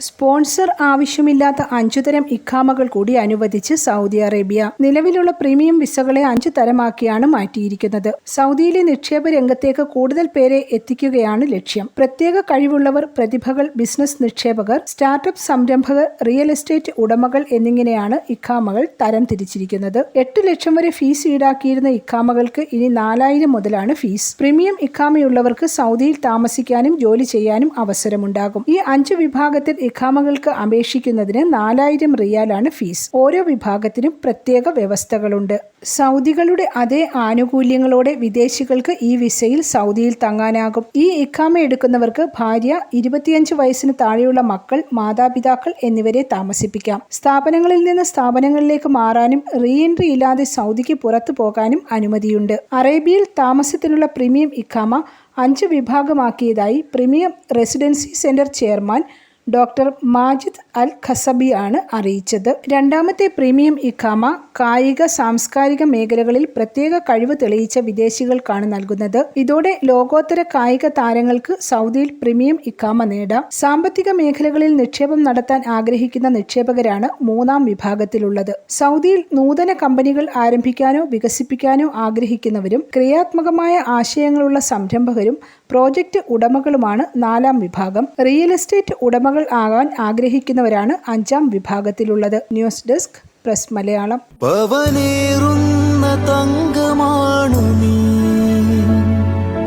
Sponsor ആവശ്യമില്ലാത്ത അഞ്ചു തരം ഇഖാമകൾ കൂടി അനുവദിച്ച് സൗദി അറേബ്യ. നിലവിലുള്ള പ്രീമിയം വിസകളെ അഞ്ചു തരമാക്കിയാണ് മാറ്റിയിരിക്കുന്നത്. സൗദിയിലെ നിക്ഷേപ രംഗത്തേക്ക് കൂടുതൽ പേരെ എത്തിക്കുകയാണ് ലക്ഷ്യം. പ്രത്യേക കഴിവുള്ളവർ പ്രതിഭകൾ ബിസിനസ് നിക്ഷേപകർ സ്റ്റാർട്ടപ്പ് സംരംഭകർ റിയൽ എസ്റ്റേറ്റ് ഉടമകൾ എന്നിങ്ങനെയാണ് ഇഖാമകൾ തരം തിരിച്ചിരിക്കുന്നത്. എട്ട് ലക്ഷം വരെ ഫീസ് ഈടാക്കിയിരുന്ന ഇഖാമകൾക്ക് ഇനി നാലായിരം മുതലാണ് ഫീസ്. പ്രീമിയം ഇഖാമയുള്ളവർക്ക് സൗദിയിൽ താമസിക്കാനും ജോലി ചെയ്യാനും അവസരമുണ്ടാകും. ഈ അഞ്ചു വിഭാഗത്തിൽ ഇഖാമകൾക്ക് അപേക്ഷിക്കുന്നതിന് നാലായിരം റിയാലാണ് ഫീസ്. ഓരോ വിഭാഗത്തിനും പ്രത്യേക വ്യവസ്ഥകളുണ്ട്. സൗദികളുടെ അതേ ആനുകൂല്യങ്ങളോടെ വിദേശികൾക്ക് ഈ വിസയിൽ സൗദിയിൽ തങ്ങാനാകും. ഈ ഇഖാമ എടുക്കുന്നവർക്ക് ഭാര്യ ഇരുപത്തിയഞ്ച് വയസ്സിന് താഴെയുള്ള മക്കൾ മാതാപിതാക്കൾ എന്നിവരെ താമസിപ്പിക്കാം. സ്ഥാപനങ്ങളിൽ നിന്ന് സ്ഥാപനങ്ങളിലേക്ക് മാറാനും റീഎൻട്രി ഇല്ലാതെ സൗദിക്ക് പുറത്തു പോകാനും അനുമതിയുണ്ട്. അറേബ്യയിൽ താമസത്തിനുള്ള പ്രീമിയം ഇഖാമ അഞ്ച് വിഭാഗമാക്കിയതായി premium residency centre chairman doctor Majid Al Qasabi ആണ് അറിയിച്ചത്. രണ്ടാമത്തെ പ്രീമിയം ഇഖാമ കായിക സാംസ്കാരിക മേഖലകളിൽ പ്രത്യേക കഴിവ് തെളിയിച്ച വിദേശികൾക്കാണ് നൽകുന്നത്. ഇതോടെ ലോകോത്തര കായിക താരങ്ങൾക്ക് സൗദിയിൽ പ്രീമിയം ഇഖാമ നേടാം. സാമ്പത്തിക മേഖലകളിൽ നിക്ഷേപം നടത്താൻ ആഗ്രഹിക്കുന്ന നിക്ഷേപകരാണ് മൂന്നാം വിഭാഗത്തിലുള്ളത്. സൗദിയിൽ നൂതന കമ്പനികൾ ആരംഭിക്കാനോ വികസിപ്പിക്കാനോ ആഗ്രഹിക്കുന്നവരും ക്രിയാത്മകമായ ആശയങ്ങളുള്ള സംരംഭകരും പ്രോജക്റ്റ് ഉടമകളുമാണ് നാലാം വിഭാഗം. റിയൽ എസ്റ്റേറ്റ് ഉടമകൾ ആകാൻ ആഗ്രഹിക്കുന്നവരാണ് അഞ്ചാം വിഭാഗത്തിലുള്ളത്. News desk press Malayalam. തങ്കമാണു നീ.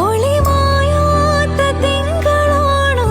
ഒളിമായാത്ത തിങ്കളാണോ